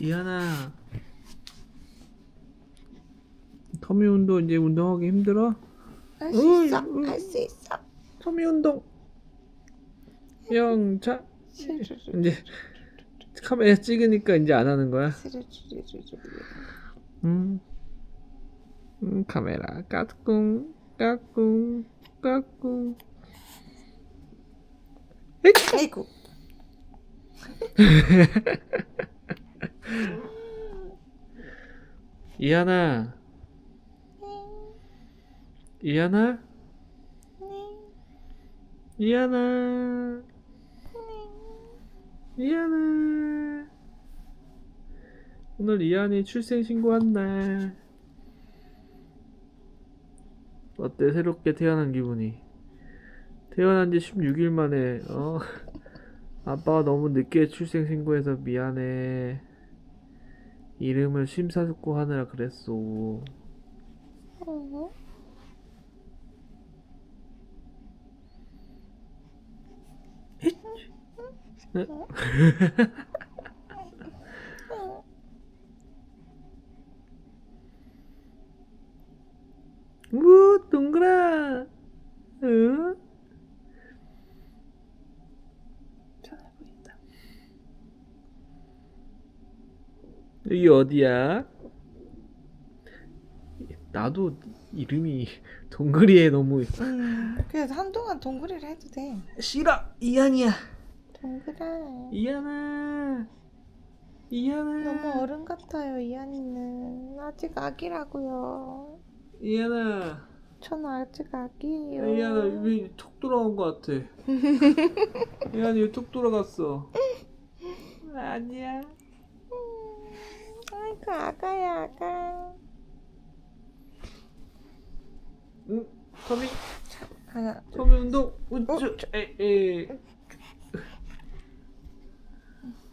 이하나 터미 운동 이제 운동하기 힘들어? 할 수 있어. 어이. 할수 있어. 터미 운동 영차 이제 카메라 찍으니까 이제 안 하는 거야 음, 음 카메라 까꿍 까꿍 까꿍 아이고. 이하나? 이하나? 이하나? 이하나? 오늘 이한이 출생 신고한 날. 어때? 새롭게 태어난 기분이? 태어난 지 16일 만에 어? 아빠가 너무 늦게 출생 신고해서 미안해 이름을 심사숙고하느라 그랬어? 어? 우 동그라 응? 편해 보인다. 여기 어디야? 나도 이름이 동그리에 너무 음, 그래서 한동안 동그리를 해도 돼. 싫어 이한이야 동그라. 이한아 이한아 너무 어른 같아요, 이한이는. 아직 아기라고요. 이한아 저는 아직 아기예요. 이한아 왜톡 돌아온 것 같아 왜톡 돌아갔어 아니야 음, 아이고, 아가야, 아가. 응? 터미? 하나, 터미 운동 우쭈 에 에